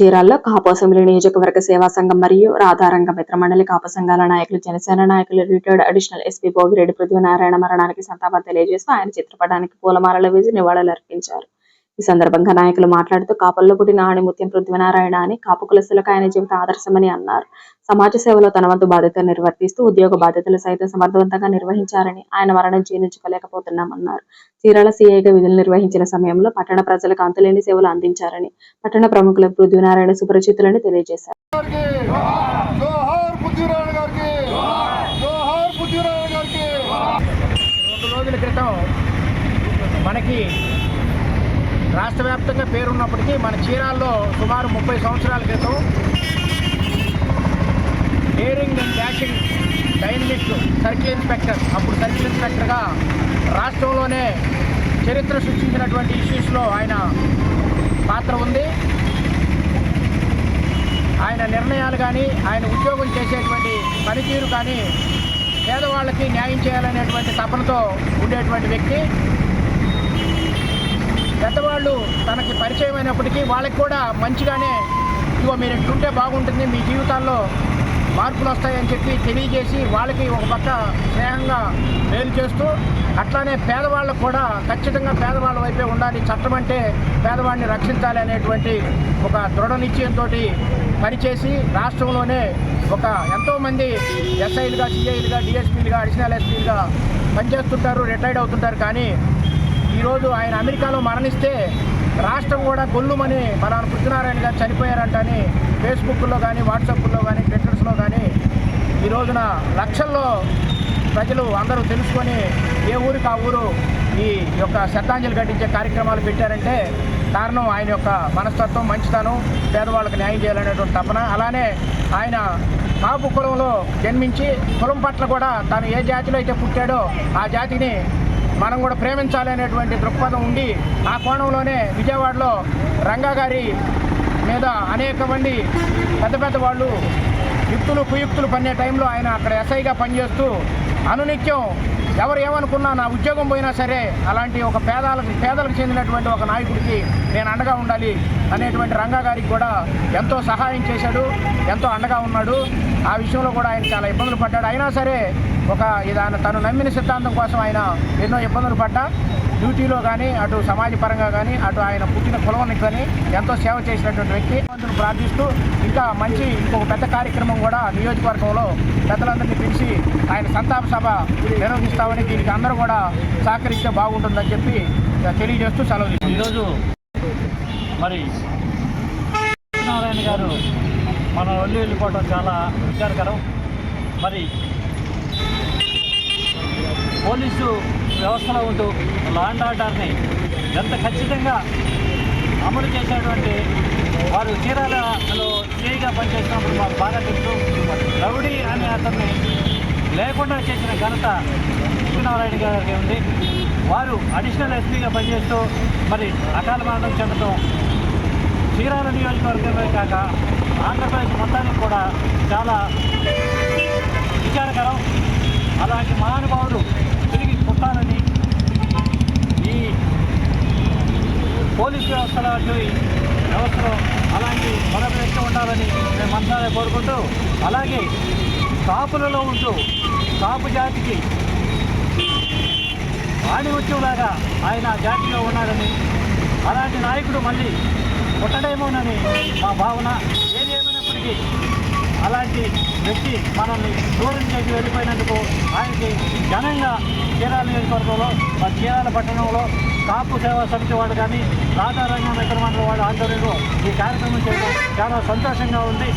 చీరాల్లో కాపు అసెంబ్లీ నియోజకవర్గ సేవా సంఘం మరియు రాధారంగ మిత్ర మండలి కాపు సంఘాల నాయకులు జనసేన నాయకులు retired additional SP Bhogireddy Prithvinarayana మరణానికి సంతాపం తెలియజేస్తూ ఆయన చిత్రపటానికి పూలమాలలు వేసి నివాళులర్పించారు. ఈ సందర్భంగా నాయకులు మాట్లాడుతూ కాపుల్లో పుట్టిన ఆణిముత్యం పృథ్వీనారాయణ అని కాపు కులస్తులకు ఆయన జీవిత ఆదర్శమని అన్నారు. సమాజ సేవలో తన వంతు బాధ్యతలు నిర్వర్తిస్తూ ఉద్యోగ బాధ్యతలు సైతం సమర్థవంతంగా నిర్వహించారని ఆయన మరణం జీర్ణించుకోలేకపోతున్నామన్నారు. చీరాల సీఐగా విధులు నిర్వహించిన సమయంలో పట్టణ ప్రజలకు అంతులేని సేవలు అందించారని పట్టణ ప్రముఖుల పృథ్వీనారాయణ సుపరిచితులని తెలియజేశారు. గారికి జోహార్ పృథ్వీరాజ్ గారికి జోహార్ పృథ్వీరాజ్ గారికి రెండు రోజుల క్రితం మనకి రాష్ట్ర వ్యాప్తంగా పేరున్నప్పటికీ మన చీరాల్లో సుమారు ముప్పై సంవత్సరాల క్రితం daring and dashing dynamic circle inspector అప్పుడు సర్కిల్ ఇన్స్పెక్టర్గా రాష్ట్రంలోనే చరిత్ర సృష్టించినటువంటి ఇష్యూస్లో ఆయన పాత్ర ఉంది. ఆయన నిర్ణయాలు కానీ ఆయన ఉద్యోగం చేసేటువంటి పనితీరు కానీ పేదవాళ్ళకి న్యాయం చేయాలనేటువంటి తపనతో ఉండేటువంటి వ్యక్తి. తనకి పరిచయం అయినప్పటికీ వాళ్ళకి కూడా మంచిగానే ఇదిగో మీరు ఇట్లుంటే బాగుంటుంది మీ జీవితాల్లో మార్పులు వస్తాయని చెప్పి తెలియజేసి వాళ్ళకి ఒక పక్క స్నేహంగా మేలు చేస్తూ అట్లానే పేదవాళ్ళకు కూడా ఖచ్చితంగా పేదవాళ్ళ వైపే ఉండాలి. చట్టం అంటే పేదవాడిని రక్షించాలి అనేటువంటి ఒక దృఢ నిశ్చయంతో పనిచేసి రాష్ట్రంలోనే ఒక ఎంతోమంది ఎస్ఐలుగా సిఐలుగా డిఎస్పీలుగా అడిషనల్ ఎస్పీలుగా పనిచేస్తుంటారు రిటైర్డ్ అవుతుంటారు. కానీ ఈరోజు ఆయన అమెరికాలో మరణిస్తే రాష్ట్రం కూడా గొల్లుమని మన పృథ్వీనారాయణ గారు చనిపోయారంటని ఫేస్బుక్లో కానీ వాట్సాప్లో కానీ ట్విట్టర్స్లో కానీ ఈ రోజున లక్షల్లో ప్రజలు అందరూ తెలుసుకొని ఏ ఊరికి ఆ ఊరు ఈ యొక్క శ్రద్ధాంజలి ఘటించే కార్యక్రమాలు పెట్టారంటే కారణం ఆయన యొక్క మనస్తత్వం మంచితనం పేదవాళ్ళకి న్యాయం చేయాలనేటువంటి తపన. అలానే ఆయన కాపు కులంలో జన్మించి కులం పట్ల కూడా తాను ఏ జాతిలో అయితే పుట్టాడో ఆ జాతిని మనం కూడా ప్రేమించాలి అనేటువంటి దృక్పథం ఉండి ఆ కోణంలోనే విజయవాడలో రంగా గారి మీద అనేక మంది పెద్ద పెద్ద వాళ్ళు యుక్తులు కుయుక్తులు పన్నే టైంలో ఆయన అక్కడ ఎస్ఐగా పనిచేస్తూ అనునిత్యం ఎవరు ఏమనుకున్నా నా ఉద్యోగం పోయినా సరే అలాంటి ఒక పేదాలకు పేదలకు చెందినటువంటి ఒక నాయకుడికి నేను అండగా ఉండాలి అనేటువంటి రంగా గారికి కూడా ఎంతో సహాయం చేశాడు ఎంతో అండగా ఉన్నాడు. ఆ విషయంలో కూడా ఆయన చాలా ఇబ్బందులు పడ్డాడు. అయినా సరే ఒక ఇది తను నమ్మిన సిద్ధాంతం కోసం ఆయన ఎన్నో ఇబ్బందులు పడ్డా. డ్యూటీలో కానీ అటు సమాజ పరంగా కానీ అటు ఆయన పుట్టిన కులానికి కానీ ఎంతో సేవ చేసినటువంటి వ్యక్తి. భగవంతుని ప్రార్థిస్తూ ఇంకా మంచి ఇంకొక పెద్ద కార్యక్రమం కూడా నియోజకవర్గంలో పెద్దలందరినీ పిలిచి ఆయన సంతాప సభ నిర్వహిస్తామని దీనికి అందరూ కూడా సహకరిస్తే బాగుంటుందని చెప్పి తెలియజేస్తూ సెలవు ఈరోజు మరి సత్యనారాయణ గారు మన వల్లి వెళ్ళిపోవడం చాలా విచారకరం. మరి పోలీసు వ్యవస్థలో ఉంటూ లా అండ్ ఆర్డర్ని ఎంత ఖచ్చితంగా అమలు చేసేటువంటి వారు చీరాలలో సిఐగా పనిచేసినప్పుడు మాకు బాగా తెలుసు. రౌడీ అనే అతన్ని లేకుండా చేసిన ఘనత సత్యనారాయణ గారికి ఉంది. వారు అడిషనల్ ఎస్పీగా పనిచేస్తూ మరి అకాల మరణం చెందడం చీరాల నియోజకవర్గమే కాక ఆంధ్రప్రదేశ్ మొత్తానికి కూడా చాలా విచారకరం. అలాంటి మహానుభావుడు పోలీస్ వ్యవస్థలో ఈ అలాంటి మరొక వ్యక్తి ఉండాలని మేము మనసారా కోరుకుంటూ అలాగే కాపులలో ఉంటూ కాపు జాతికి ఆణిముత్యంలాగా ఆయన జాతిలో ఉన్నారని అలాంటి నాయకుడు మళ్ళీ పుట్టడేమోనని మా భావన. ఏది ఏమైనప్పటికీ అలాంటి వ్యక్తి మనల్ని దూరం చేసి వెళ్ళిపోయినందుకు ఆయనకి ఘనంగా చీరాల నియోజకవర్గంలో మా చీరాల పట్టణంలో కాపు సేవా సమితి వాళ్ళు కానీ రాధారంగం మిత్ర మండలి వాళ్ళ ఆధ్వర్యంలో ఈ కార్యక్రమం చేయడం చాలా సంతోషంగా ఉంది.